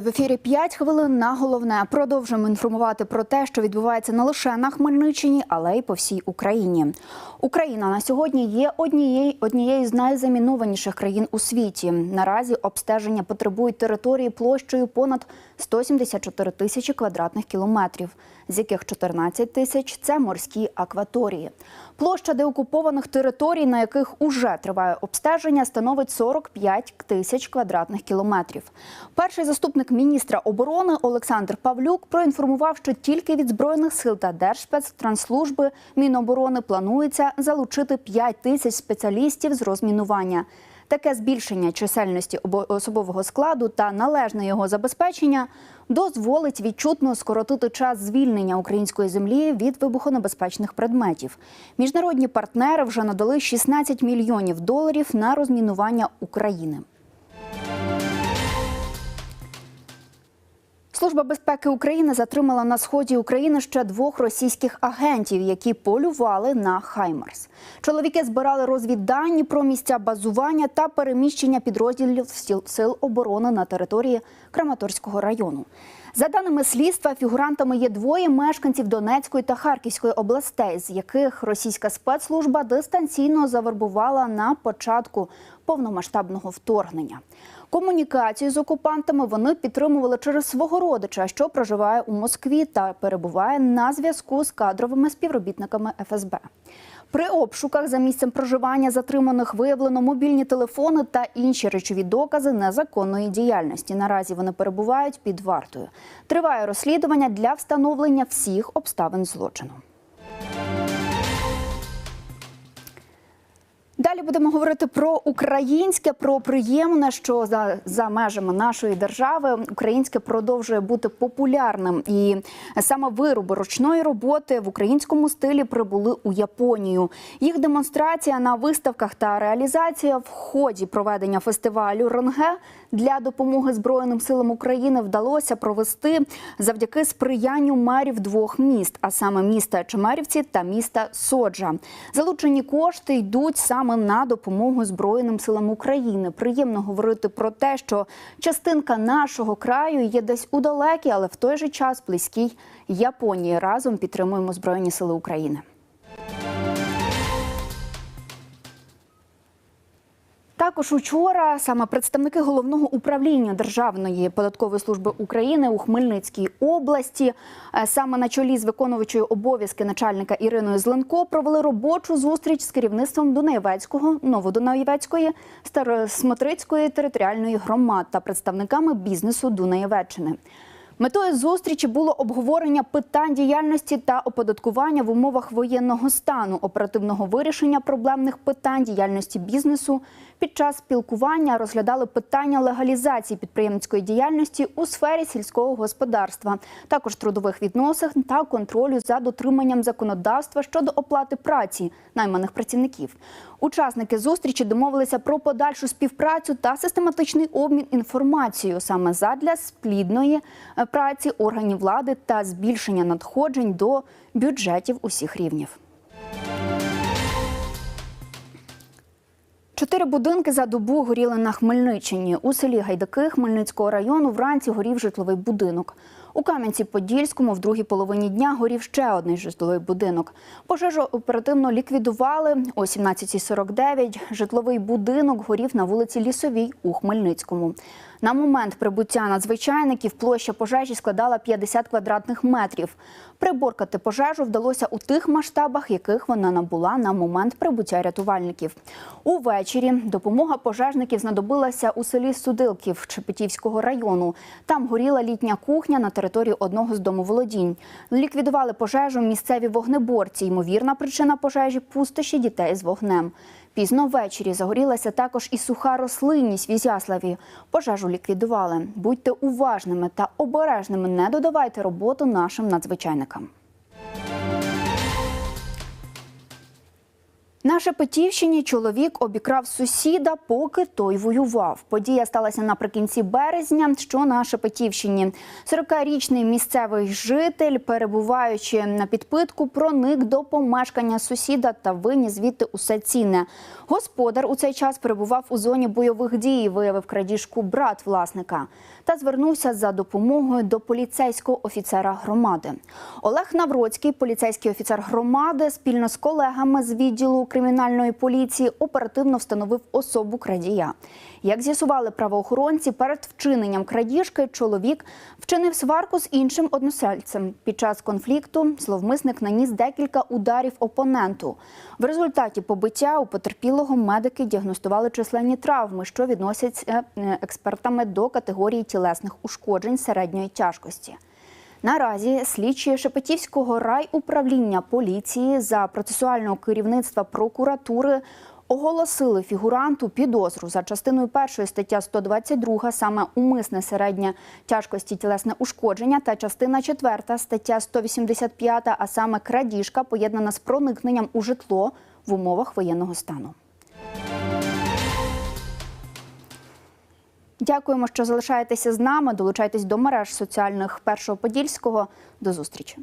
В ефірі 5 хвилин на головне. Продовжуємо інформувати про те, що відбувається не лише на Хмельниччині, але й по всій Україні. Україна на сьогодні є однією однією з найзамінованіших країн у світі. Наразі обстеження потребують території площею понад 174 тисячі квадратних кілометрів, з яких 14 тисяч це морські акваторії. Площа деокупованих територій, на яких уже триває обстеження, становить 45 тисяч квадратних кілометрів. Перший заступник міністра оборони Олександр Павлюк проінформував, що тільки від збройних сил та Держспецтранслужби Міноборони планується залучити 5 тисяч спеціалістів з розмінування. Таке збільшення чисельності обо- особового складу та належне його забезпечення дозволить відчутно скоротити час звільнення української землі від вибухонебезпечних предметів. Міжнародні партнери вже надали 16 мільйонів доларів на розмінування України. Служба безпеки України затримала на сході України ще двох російських агентів, які полювали на Хаймарс. Чоловіки збирали розвіддані про місця базування та переміщення підрозділів сил оборони на території Краматорського району. За даними слідства, фігурантами є двоє мешканців Донецької та Харківської областей, з яких російська спецслужба дистанційно завербувала на початку повномасштабного вторгнення. Комунікацію з окупантами вони підтримували через свого родича, що проживає у Москві та перебуває на зв'язку з кадровими співробітниками ФСБ. При обшуках за місцем проживання затриманих виявлено мобільні телефони та інші речові докази незаконної діяльності. Наразі вони перебувають під вартою. Триває розслідування для встановлення всіх обставин злочину. Далі будемо говорити про українське, про приємне, що за, за межами нашої держави українське продовжує бути популярним. І саме вироби ручної роботи в українському стилі прибули у Японію. Їх демонстрація на виставках та реалізація в ході проведення фестивалю Ронге для допомоги Збройним силам України вдалося провести завдяки сприянню мерів двох міст, а саме міста Чемерівці та міста Соджа. Залучені кошти йдуть саме на допомогу Збройним силам України. Приємно говорити про те, що частинка нашого краю є десь у далекій, але в той же час близькій Японії. Разом підтримуємо Збройні сили України. Також учора саме представники головного управління Державної податкової служби України у Хмельницькій області, е, саме на чолі з виконувачою обов'язки начальника Іриною Зеленко, провели робочу зустріч з керівництвом Дунаєвецького, Новодунаєвецької, Старосмотрицької територіальної громад та представниками бізнесу Дунаєвеччини. Метою зустрічі було обговорення питань діяльності та оподаткування в умовах воєнного стану, оперативного вирішення проблемних питань діяльності бізнесу. Під час спілкування розглядали питання легалізації підприємницької діяльності у сфері сільського господарства, також трудових відносин та контролю за дотриманням законодавства щодо оплати праці найманих працівників. Учасники зустрічі домовилися про подальшу співпрацю та систематичний обмін інформацією саме задля сплідної е, праці органів влади та збільшення надходжень до бюджетів усіх рівнів. Чотири будинки за добу горіли на Хмельниччині. У селі Гайдаки Хмельницького району вранці горів житловий будинок. У Кам'янці-Подільському в другій половині дня горів ще один житловий будинок. Пожежу оперативно ліквідували о 17.49. Житловий будинок горів на вулиці Лісовій у Хмельницькому. На момент прибуття надзвичайників площа пожежі складала 50 квадратних метрів. Приборкати пожежу вдалося у тих масштабах, яких вона набула на момент прибуття рятувальників. Увечері допомога пожежників знадобилася у селі Судилків Чепетівського району. Там горіла літня кухня на території одного з домоволодінь. Ліквідували пожежу місцеві вогнеборці. Ймовірна причина пожежі пустощі дітей з вогнем. Пізно ввечері загорілася також і суха рослинність в Ізяславі. Пожежу ліквідували. Будьте уважними та обережними. Не додавайте роботу нашим надзвичайникам. На Шепетівщині чоловік обікрав сусіда, поки той воював. Подія сталася наприкінці березня, що на Шепетівщині. 40-річний місцевий житель, перебуваючи на підпитку, проник до помешкання сусіда та виніс звідти усе цінне. Господар у цей час перебував у зоні бойових дій, виявив крадіжку брат власника та звернувся за допомогою до поліцейського офіцера громади. Олег Навроцький, поліцейський офіцер громади, спільно з колегами з відділу кримінальної поліції оперативно встановив особу крадія. Як з'ясували правоохоронці, перед вчиненням крадіжки чоловік вчинив сварку з іншим односельцем. Під час конфлікту зловмисник наніс декілька ударів опоненту. В результаті побиття у потерпілого медики діагностували численні травми, що відносяться е, експертами до категорії тілесних ушкоджень середньої тяжкості. Наразі слідчі Шепетівського райуправління поліції за процесуального керівництва прокуратури оголосили фігуранту підозру за частиною першої стаття 122, саме умисне середнє тяжкості тілесне ушкодження, та частина четверта стаття 185, а саме крадіжка, поєднана з проникненням у житло в умовах воєнного стану. Дякуємо, що залишаєтеся з нами. Долучайтесь до мереж соціальних першого подільського. До зустрічі.